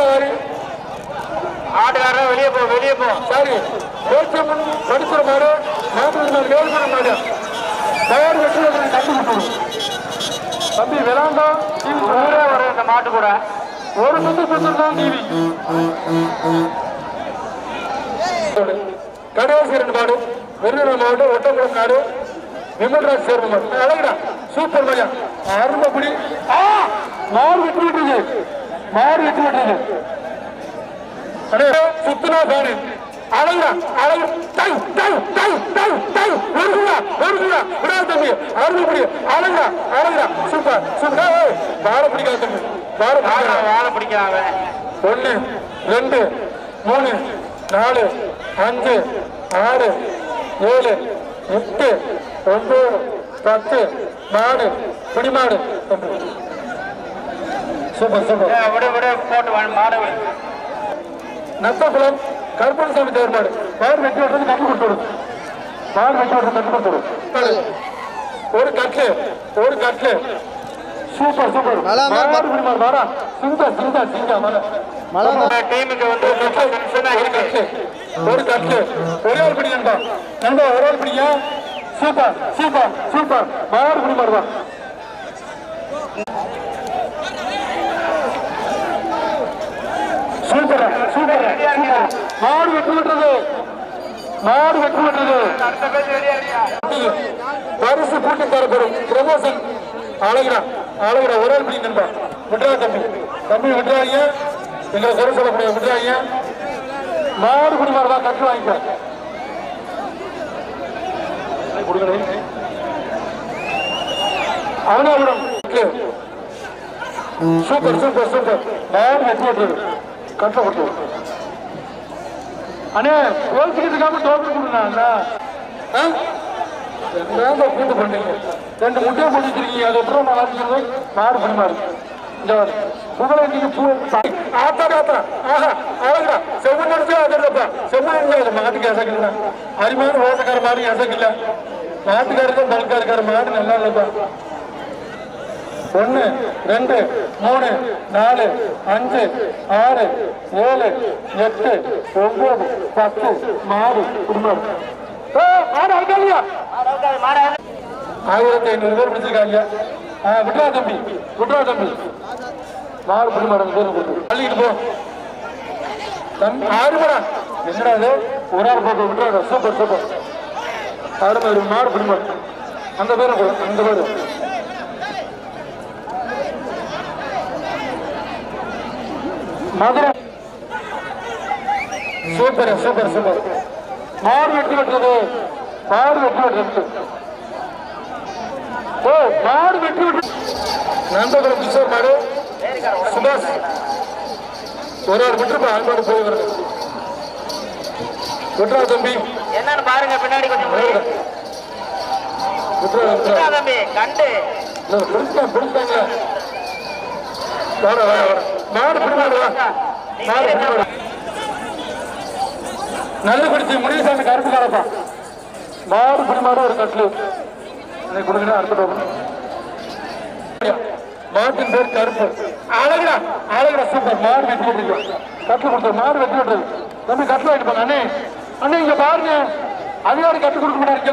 ஆடுகாரு ஆடுகாரு வெளியே போ வெளியே போ. சாரி. ஏற்றமும் படுத்துற மாடு நாற்பது ஏழு பண்ண மாடு. தயார் வெற்றி தம்பி தம்பி விளாண்டா டிவி ஊரே வர இந்த மாட்டு கூட. ஒரு சுத்து சுத்துதான் டிவி கடையாசி ரெண்டு மாடு விருதுநகர் மாவட்டம் ஒட்டக்குளம் நாடு விமல்ராஜ் சேர்ந்த மாடு. அழகுடா. சூப்பர் மஜா அரும்பப்படி மாடு வெற்றி விட்டுருச்சு மாடு வெட்டி விட்டுருது அடே சுத்துனா பாரு அழகுடா அழகு. டை டை டை டை டை ஒரு குடா ஒரு குடா விடா தம்பி அருமைப்படி அழகுடா அழகுடா. Super super. பார பிடிக்காத தம்பி. பிடிக்காத. வாழை பிடிக்கிறாங்க ஒன்று ரெண்டு மூணு நாலு அஞ்சு ஆறு ஏழு எட்டு ஒன்பது பத்து மாடு பிடிமாடு. Super super. விட விட போட்டு மாடை. விடு நத்தகுளம் கருப்பணசாமி தேவர் மாடு மாடு வெட்டி விட்டுறது கட்டு கொடுத்துடும் மாடு வெட்டி விட்டுறது கட்டு கொடுத்துடும் ஒரு கட்லு ஒரு கட்லு சூப்பர் சூப்பர். வாடா. சிங்கா சிங்கா சிங்கா மலை டீமுக்கு வந்து ஒரு கட்டு, ஒரு ஒரு பிடி நண்பா. நண்பா ஒரே ஒரு பிடிங்க. Super super super. மாடு பிடி மாடுவா சூப்பர் சூப்பர் மாடு வெற்றி விட்டுறது மாடு வெற்றி விட்டுறது பரிசு பூட்டி தரப்படும். பிரமோசன் அழகிரா அழகிரா ஒரே ஒரு பிடி நண்பா. விட்டுறா தம்பி. தம்பி விட்டுறாங்க எங்களை குறை சொல்லக்கூடிய விட்டுறாங்க மாடு குடி மாடு கட்டு வாங்கிக்க. Avaniyapuram super super super. மாடு வெற்றி பெற்றது. கட்டை விட்டு அண்ணே கோல்சிக்கிட்டு இருக்காம டோக்கன் கொடுங்க அண்ணா. ஆ? என்னங்க கூட்டு பண்ணீங்க ரெண்டு முட்டையை போட்டு வச்சிருக்கீங்க. அதை எப்படி நான் வாசிக்கிறது மாடு பண்ணி மாடு இந்த புகழை நீங்க பூ ஆத்தா ஆத்தா. ஆஹா அழகுடா. செவ்வன் நினைச்சு அதில்லப்பா செவ்வன் நினைச்சு மாட்டுக்கு அசைக்கல அருமையான ஓட்டக்கார மாடு அசைக்கல நாட்டுக்காரருக்கும் பல்காருக்கார மாடு நல்லா இல்லப்பா. ஒன்று ரெண்டு மூணு நாலு அஞ்சு ஆறு ஏழு எட்டு ஒன்பது பத்து மாடு குடும்பம். ஆயிரத்தி ஐநூறு பேர் பிடிச்சிருக்காங்க. விட்ரா தம்பி விட்ரா தம்பி. மாடு குடும்பம் பேர் கொடுத்து தள்ளிக்கிட்டு போ. தம்பி ஆறுபடா என்னடா இது? ஒரு ஆள் போட்டு விட்றாரு சூப்பர் சூப்பர். ஆறு ஒரு மாடு குடும்பம் அந்த பேரை அந்த பேரு மதுரை. Super super super. மாடு வெட்டி விட்டுறது மாடு வெட்டி விட்டுறது ஓ மாடு வெட்டி விட்டு நந்தபுரம் கிஷோர் மாடு. சுபாஷ். ஒரு ஆள் விட்டுருப்பா ஆள் மாடு போய் வருது. விட்டுறா தம்பி. என்னன்னு பாருங்க பின்னாடி கொஞ்சம் விட்றா தம்பி கண்டு. பிடிச்சிட்டாங்க வாடா வாடா வாடா. மாடு பிடி மாடு வா மாடு பிடி கருப்பு காரப்பா மாடு பிடிமாடு ஒரு கட்லு இதை கொடுங்க அடுத்த மாட்டின் பேர் கருப்பு. அழகுடா அழகுடா சூப்பர் மாடு வெட்டி விட்டுருக்கு. கட்டில் கொடுத்த மாடு வெட்டி விட்டுருக்கு தம்பி கட்டில் வாங்கிட்டு போங்க அண்ணே அண்ணே இங்க பாருங்க. அதிகாரி கட்டு கொடுக்க மாட்டாரு.